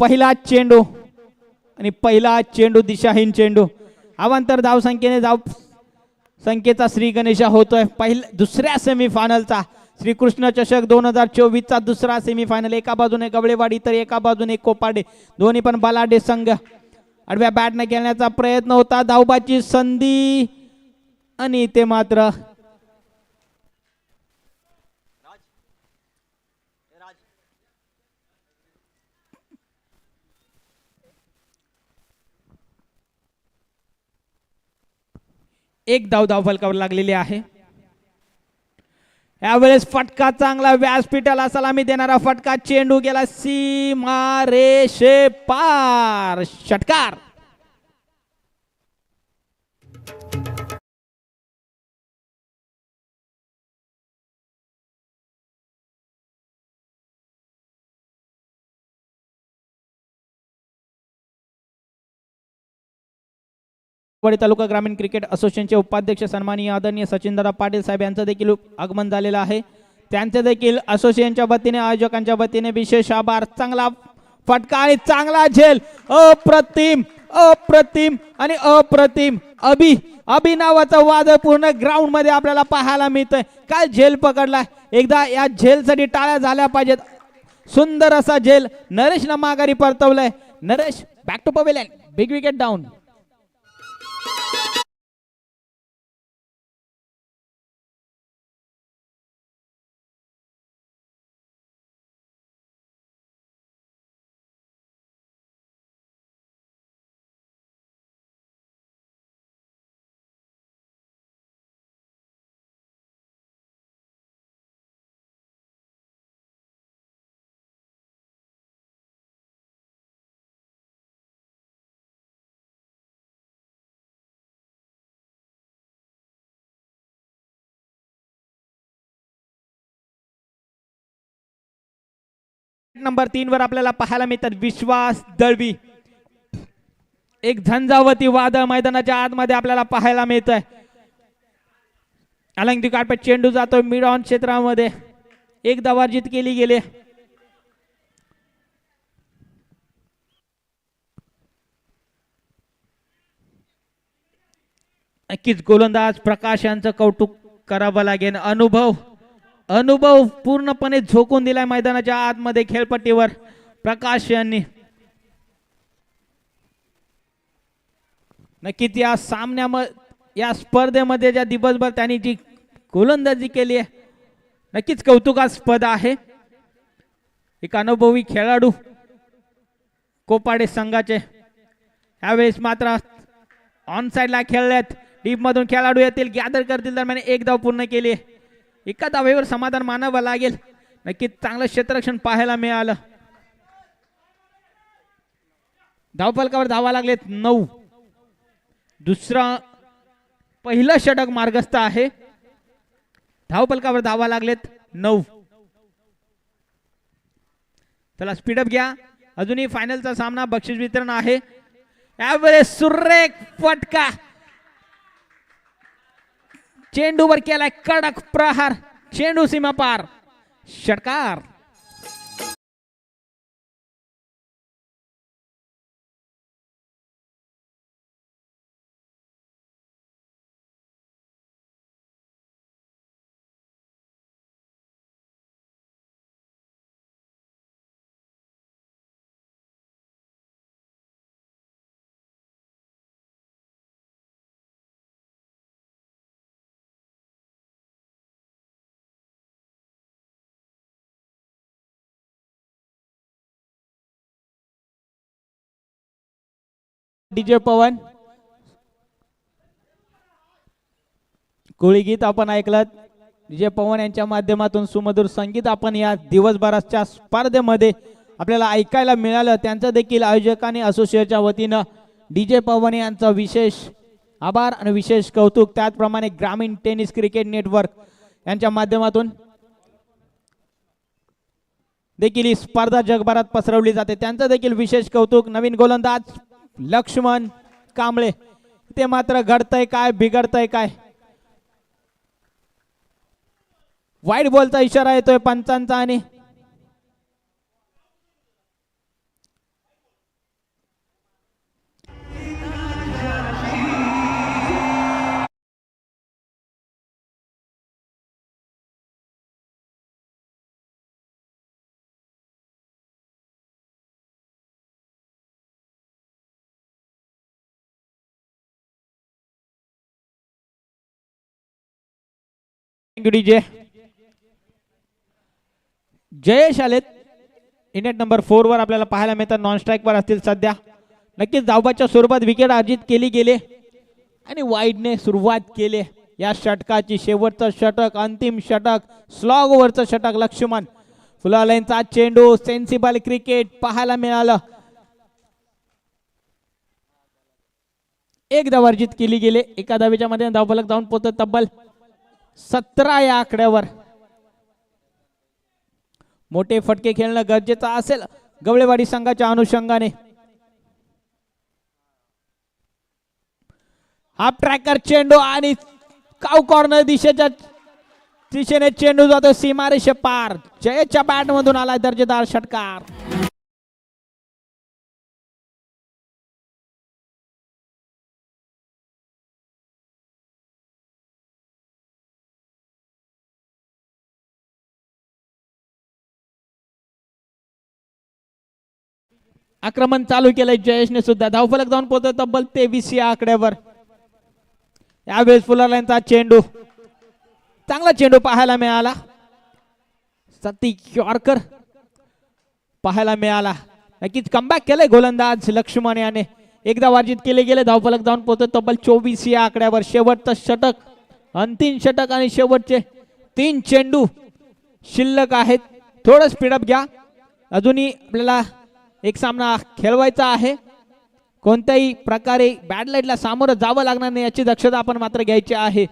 पहिला चेंडू आणि पहिला चेंडू दिशाहीन चेंडू. अवांतर धाव संख्येने धाव संख्येचा श्री गणेशा होतोय. पहिल्या दुसऱ्या सेमीफायनलचा श्रीकृष्ण चषक दोन हजार चोवीसचा दुसरा सेमीफायनल एका बाजूने गवळेवाडी तर एका बाजूने कोपाडे. दोन्ही पण बलाडे संघ. आडव्या बॅटने खेळण्याचा प्रयत्न होता. धावबाची संधी आणि ते मात्र एक धाव धाव फलकावर लागलेली आहे. यावेळेस फटका चांगला व्यासपीठाला सलामी देणारा फटका चेंडू गेला. सीमा रेषे पार. षटकार. वडी तालुका ग्रामीण क्रिकेट असोसिएशनचे उपाध्यक्ष सन्मानीय आदरणीय सचिनदादा पाटील साहेब यांचं देखील आगमन झालेलं आहे. त्यांचे देखील असोसिएशनच्या वतीने आयोजकांच्या वतीने विशेष आभार. चांगला फटका आणि चांगला झेल. अप्रतिम अप्रतिम आणि अप्रतिम. अभि अभि नावाचं वादळ पूर्ण ग्राउंडमध्ये आपल्याला पाहायला मिळतंय. काय झेल पकडला एकदा या झेलसाठी टाळ्या झाल्या पाहिजेत. सुंदर असा झेल. नरेशला माघारी परतवलंय. Naresh back to pavilion big wicket down number तीन वर आपल्याला पाहायला मिळतात विश्वास दळवी. एक झंझावती वादळ मैदानाच्या आतमध्ये आपल्याला पाहायला मिळत आहे अलंगी कार्पेट चेंडू जातोय मिड ऑन क्षेत्रामध्ये. एक दवाजीत केली गेली. नक्कीच गोलंदाज प्रकाश यांचं कौतुक करावं लागेल. अनुभव अनुभव पूर्णपणे झोकून दिलाय मैदानाच्या आतमध्ये खेळपट्टीवर. प्रकाश यांनी. नक्कीच या सामन्यामध्ये या स्पर्धेमध्ये ज्या दिवसभर त्यांनी जी गोलंदाजी केली आहे नक्कीच कौतुकास्पद आहे. एक अनुभवी खेळाडू कोपाडे संघाचे. यावेळेस मात्र ऑन साईडला खेळल्यात डीप मधून खेळाडू येतील गॅदर करतील दरम्यान एक धाव पूर्ण केली एका धावेवर समाधान मानावं लागेल. नक्कीच चांगलं क्षेत्ररक्षण पाहायला मिळालं. धावफलकावर धावा लागलेत नऊ. दुसरा पहिलं षटक मार्गस्थ आहे. धावफलकावर धावा लागलेत नऊ. चला स्पीडअप घ्या. अजूनही फायनलचा सामना बक्षीस वितरण आहे. यावेळेस सुरेख फटका. चेंडूवर केलाय कडक प्रहार चेंडू सीमा पार षटकार. डीजे पवन. कोळी गीत आपण ऐकलं डीजे पवन यांच्या माध्यमातून सुमधुर संगीत आपण या दिवसभराच्या स्पर्धेमध्ये आपल्याला ऐकायला मिळालं. त्यांचं देखील आयोजकांनी असोसिएशनच्या वतीनं डीजे पवन यांचा विशेष आभार आणि विशेष कौतुक. त्याचप्रमाणे ग्रामीण टेनिस क्रिकेट नेटवर्क यांच्या माध्यमातून देखील ही स्पर्धा जगभरात पसरवली जाते. त्यांचं देखील विशेष कौतुक. नवीन गोलंदाज लक्ष्मण कांबळे ते मात्र घडतंय काय बिघडतंय काय? वाईट बॉलचा इशारा येतोय पंचांचा आणि थँक्यू जयेश आलेत. इनेट नंबर फोर वर आपल्याला पाहायला मिळतात. नॉन स्ट्राईक वर असतील सध्या. नक्कीच धावबाच्या स्वरूपात विकेट अर्जित केली गेले. आणि वाईडने सुरुवात केली. या षटकाची शेवटचं षटक अंतिम षटक स्लॉग ओव्हरचं षटक लक्ष्मण. फुलालाईनचा चेंडू सेन्सिबल क्रिकेट पाहायला मिळालं. एक धाव अर्जित केली गेली. एका धावेच्या मध्ये धावफलक जाऊन पोहोचत तब्बल सतरा या आकड्यावर. मोठे फटके खेळणं गरजेचं असेल. गवळेवाडी संघाच्या अनुषंगाने. हाफ ट्रॅकर चेंडू आणि काव कॉर्नर दिशेच्या दिशेने चेंडू जातो सीमारेषे पार. जयच्या बॅट मधून आलाय दर्जेदार षटकार. आक्रमण चालू केलंय जयेशने सुद्धा. धावफलक जाऊन पोहोचत तब्बल तेवीस या आकड्यावर. यावेळेस फुलालांचा चेंडू. चांगला चेंडू पाहायला मिळाला. सती यॉर्कर पाहायला मिळाला. नक्कीच कमबॅक केलंय गोलंदाज लक्ष्मण याने. एकदा वार्जित केले गेले धावफलक जाऊन पोहोचत तब्बल चोवीस या आकड्यावर. शेवटचं षटक अंतिम षटक आणि शेवटचे तीन चेंडू शिल्लक आहेत. थोडं स्पीडअप घ्या. अजूनही आपल्याला एक सामना खेळवायचा आहे. कोणत्याही प्रकारे बॅड लाईटला सामोरं जावं लागणार नाही याची दक्षता आपण मात्र घ्यायची आहे.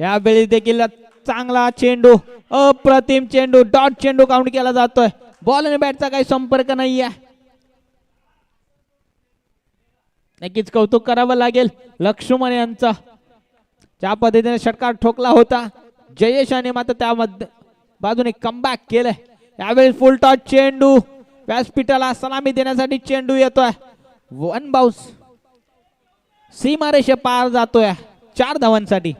यावेळी देखील चांगला चेंडू अप्रतिम चेंडू डॉट चेंडू काउंट केला जातोय. बॉल आणि बॅटचा काही संपर्क नाही आहे नक्कीच कौतुक करावं लागेल लक्ष्मण यांचा. ज्या पद्धतीने षटकार ठोकला होता जयेशाने मात्र त्यामध्ये बाजूने कमबॅक केलंय. यावेळी फुल टॉच चेंडू व्यासपीठाला सलामी देण्यासाठी चेंडू येतोय. वन बाउस सीमारेषे पार जातोय चार धावांसाठी.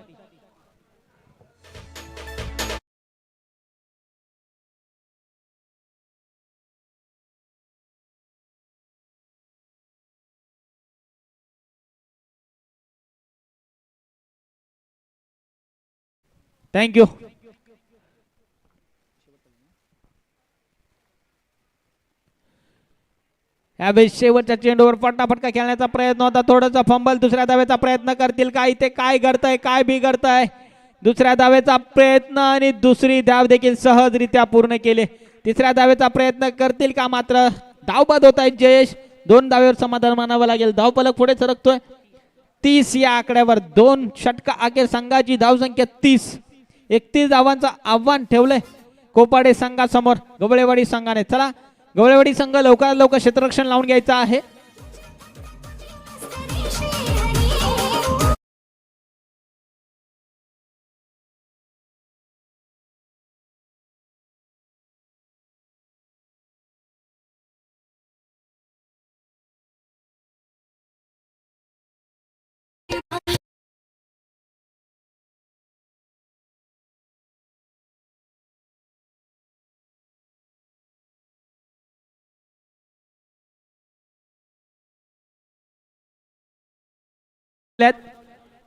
थँक्यू यावेळी शेवटच्या चेंडूवर फटाफटका खेळण्याचा प्रयत्न होता. थोडासा फंबल दुसऱ्या धावेचा प्रयत्न करतील का? इथे काय घडतंय? काय बिघडतंय दुसऱ्या धावेचा प्रयत्न आणि दुसरी धाव देखील सहजरित्या पूर्ण केले. तिसऱ्या धावेचा प्रयत्न करतील का मात्र? धावबाद होत आहेत जयेश. दोन धावेवर समाधान मानावं लागेल. धावपलक पुढे सरकतोय. तीस या आकड्यावर दोन षटका. अखेर संघाची धावसंख्या तीस. एकतीस धावांचं आव्हान ठेवलंय कोपाडे संघासमोर. गवळेवाडी संघाने. चला गवळेवाडी संघ लवकरात लवकर क्षेत्ररक्षण लावून घ्यायचं आहे.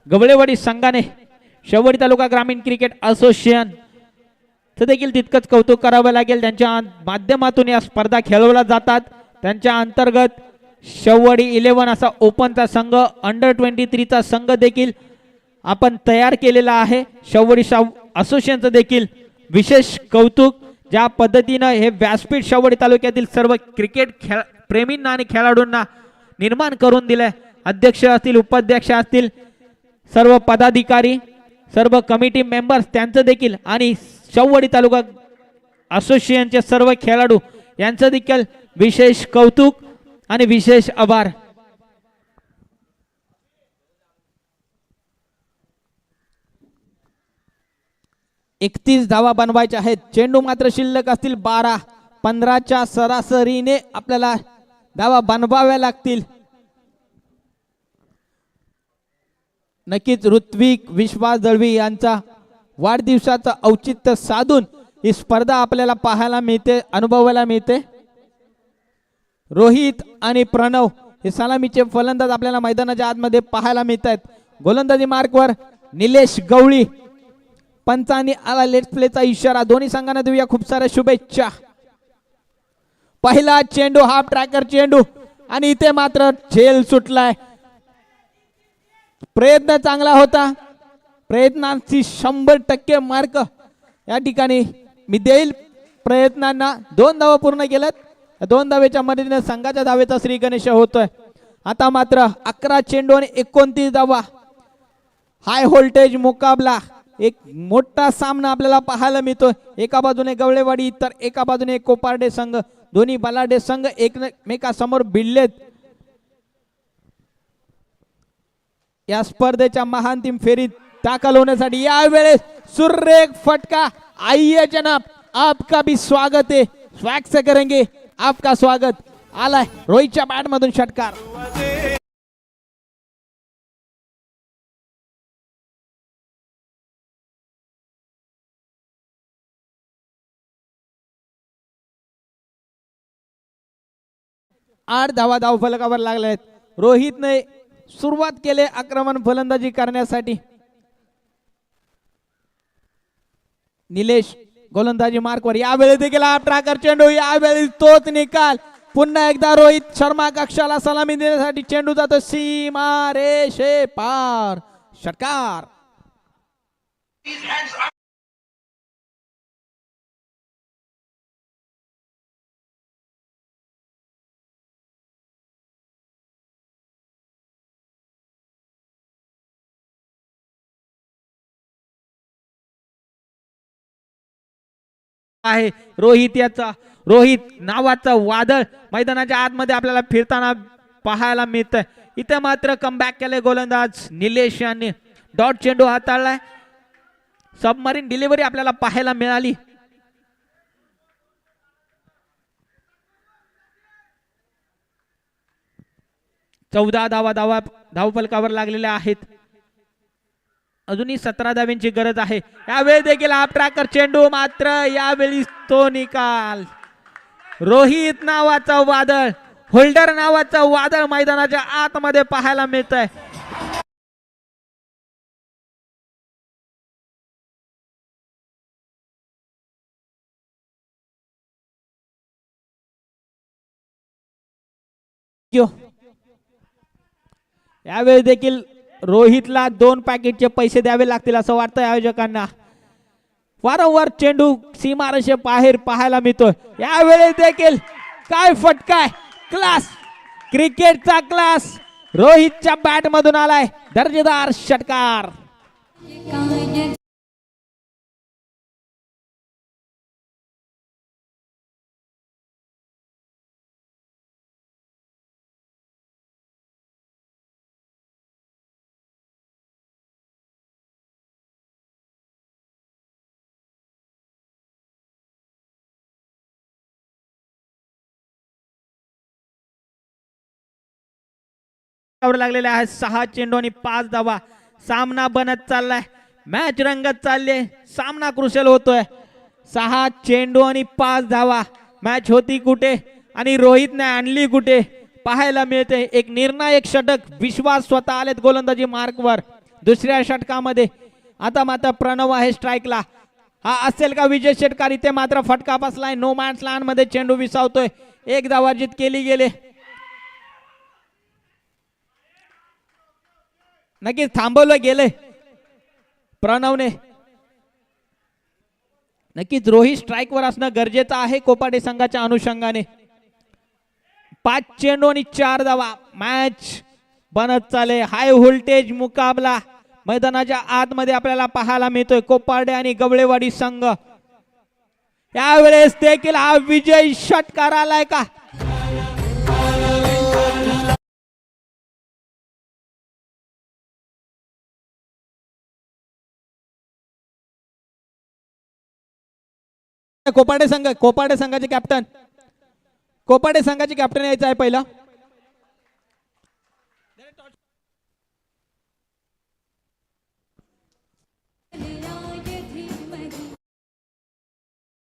गवळेवाडी संघाने शेवडी तालुका ग्रामीण क्रिकेट असोसिएशन तर देखील तितकंच कौतुक करावं लागेल. त्यांच्या माध्यमातून या स्पर्धा खेळवल्या जातात. त्यांच्या अंतर्गत शेवडी इलेव्हन असा ओपनचा संघ अंडर ट्वेंटी थ्रीचा संघ देखील आपण तयार केलेला आहे. शेवडी शाव असोसिएशनचं देखील विशेष कौतुक ज्या पद्धतीनं हे व्यासपीठ शेवडी तालुक्यातील सर्व क्रिकेट खेळ प्रेमींना आणि खेळाडूंना निर्माण करून दिलंय. अध्यक्ष असतील उपाध्यक्ष असतील सर्व पदाधिकारी सर्व कमिटी मेंबर्स त्यांचं देखील आणि शववाडी तालुका असोसिएशनचे सर्व खेळाडू यांचं देखील विशेष कौतुक आणि विशेष आभार. एकतीस धावा बनवायच्या आहेत. चेंडू मात्र शिल्लक असतील बारा. पंधराच्या सरासरीने आपल्याला धावा बनवाव्या लागतील. नक्कीच ऋत्विक विश्वास दळवी यांचा वाढदिवसाचं औचित्य साधून ही स्पर्धा आपल्याला पाहायला मिळते अनुभवायला मिळते. रोहित आणि प्रणव हे सलामीचे फलंदाज आपल्याला मैदानाच्या आतमध्ये पाहायला मिळत आहेत गोलंदाजी मार्कवर निलेश गवळी पंचांनी आला लेट प्लेचा इशारा. दोन्ही संघांना देऊया खूप साऱ्या शुभेच्छा. पहिला चेंडू हाफ ट्रॅकर चेंडू. आणि इथे मात्र झेल सुटलाय. प्रयत्न चांगला होता. प्रयत्नांची शंभर टक्के मार्क या ठिकाणी मी देईल. प्रयत्नांना दोन धावा पूर्ण केल्यात. दोन धावेच्या मदतीने संघाच्या धावेचा श्री गणेश होतोय. आता मात्र अकरा चेंडू आणि एकोणतीस धावा. हाय व्होल्टेज मुकाबला. एक मोठा सामना आपल्याला पाहायला मिळतो एका बाजूने गवळेवाडी तर एका बाजूने कोपार्डे संघ. दोन्ही बलाडे संघ एकमेकासमोर भिडलेत. या स्पर्धेच्या महांतिम फेरीत दाखल होण्यासाठी यावेळेस सुरेख फटका. आइए जनाब आपका भी स्वागत है स्वैग से करेंगे. आपका स्वागत. आलाय रोहितच्या बॅट मधून षटकार. आठ धावा धाव फलकावर लागल्या आहेत. रोहितने सुरुवात केले आक्रमण फलंदाजी करण्यासाठी. निलेश गोलंदाजी मार्कवर. यावेळी देखील हा चेंडू यावेळी तोच निकाल. पुन्हा एकदा रोहित शर्मा कक्षाला सलामी देण्यासाठी चेंडू जातो. सीमा रेषे पार. षटकार. आहे. रोहित याचा रोहित नावाचा वादळ मैदानाच्या आतमध्ये आपल्याला फिरताना पाहायला मिळत इथे मात्र कमबॅक केले गोलंदाज निलेश यांनी. डॉट चेंडू हाताळलाय. सबमरीन डिलिव्हरी आपल्याला पाहायला मिळाली. चौदा धावा धावा धावफलकावर लागलेल्या आहेत. अजूनही सतरा धाव्यांची गरज आहे. यावेळी देखील हा ट्रॅकर चेंडू मात्र यावेळी तो निकाल. रोहित नावाचा वादळ होल्डर नावाचा वादळ मैदानाच्या आतमध्ये पाहायला मिळत आहे यावेळी देखील रोहितला दोन पॅकेटचे पैसे द्यावे लागतील असं वाटतं आयोजकांना. वारंवार चेंडू सीमारेषे बाहेर पाहायला मिळतोय. यावेळी देखील काय फटकाय? क्लास. क्रिकेटचा क्लास. रोहितच्या बॅट मधून आलाय दर्जेदार षटकार. लागलेले आहे सहा चेंडू आणि पाच धावा. सामना बनत चाललाय. मॅच रंगत चालले सामना क्रुशल होतोय. सहा चेंडू आणि पाच धावा. मॅच होती कुठे? आणि रोहितने आणली कुठे? पाहायला मिळते. एक निर्णायक षटक. विश्वास स्वतः आलेत गोलंदाजी मार्कवर दुसऱ्या षटकामध्ये. आता मात्र प्रणव आहे स्ट्राईकला हा असेल का विजय शेटकार? इथे मात्र फटका बसलाय. नो मॅन्स लहानमध्ये चेंडू विसावतोय. एक धावा जित केली गेले. नक्कीच थांबवलं गेलंय. प्रणवने. नक्कीच रोहित स्ट्राईकवर असणं गरजेचं आहे कोपाटे संघाच्या अनुषंगाने. पाच चेंडू आणि चार धावा. मॅच बनत चाले हाय व्होल्टेज मुकाबला मैदानाच्या आतमध्ये आपल्याला पाहायला मिळतोय कोपाडे आणि गवळेवाडी संघ. यावेळेस देखील हा विजय षटकार आलाय का? कोपाडे संघ कोपाडे संघाचे कॅप्टन कोपाडे संघाचे कॅप्टन यायचं आहे पहिला.